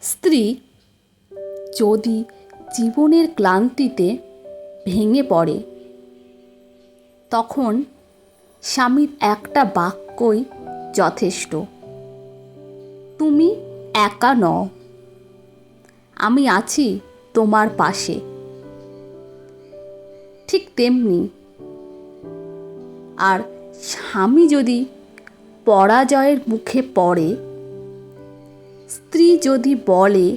স্ত্রী যদি জীবনের ক্লান্তিতে ভেঙে পড়ে, তখন স্বামীর একটা বাক্যই যথেষ্ট। তুমি একা নও। আমি আছি তোমার পাশে। ঠিক তেমনি আর স্বামী যদি পরাজয়ের মুখে পড়ে স্ত্রী যদি বলে,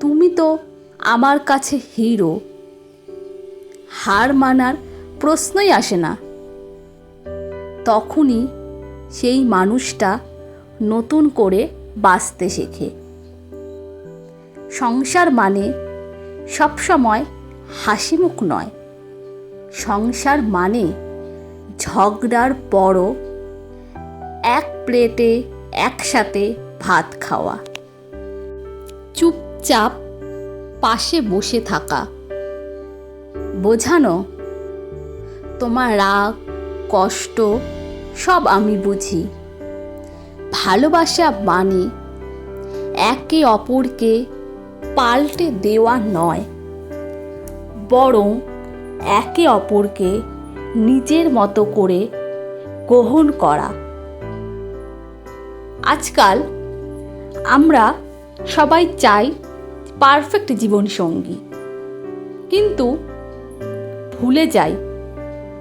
তুমি তো আমার কাছে হিরো, হার মানার প্রশ্নই আসে না। তখনই সেই মানুষটা নতুন করে বাঁচতে শেখে। সংসার মানে সবসময় হাসিমুখ নয়। সংসার মানে ঝগড়ার পরও এক প্লেটে একসাথে ভাত খাওয়া। চুপচাপ পাশে বসে থাকা। বোঝানো, তোমার রাগ, কষ্ট, সব আমি বুঝি। ভালোবাসা মানে একে অপরকে পাল্টে দেওয়া নয়। বরং একে অপরকে নিজের মতো করে গ্রহণ করা। আজকাল আমরা সবাই চাই পারফেক্ট জীবনসঙ্গী। কিন্তু ভুলে যাই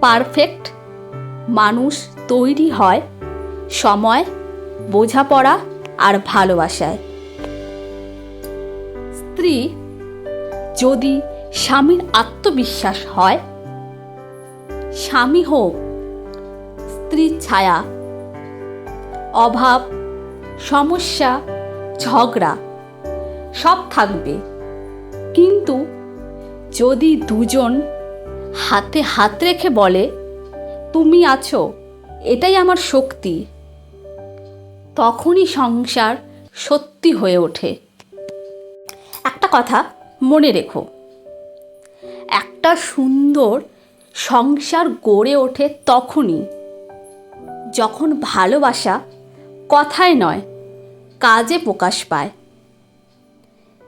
পারফেক্ট মানুষ তৈরি হয় সময়, বোঝাপড়া আর ভালোবাসায়। স্ত্রী যদি স্বামীর আত্মবিশ্বাস হয়, স্বামী হোক, স্ত্রীর ছায়া, অভাব, সমস্যা ঝগড়া, সব থাকবে। কিন্তু যদি দুজন হাতে হাত রেখে বলে, তুমি আছো, এটাই আমার শক্তি, তখনই সংসার সত্যি হয়ে ওঠে। একটা কথা মনে রেখো, একটা সুন্দর সংসার গড়ে ওঠে তখনই, যখন ভালোবাসা কথায় নয় কাজে প্রকাশ পায়।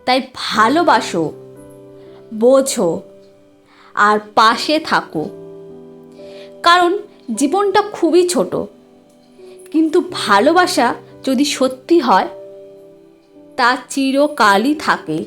তাই ভালোবাসো, বোঝো আর পাশে থাকো। কারণ জীবনটা খুবই ছোট, কিন্তু ভালোবাসা যদি সত্যি হয়, তা চিরকালই থাকে।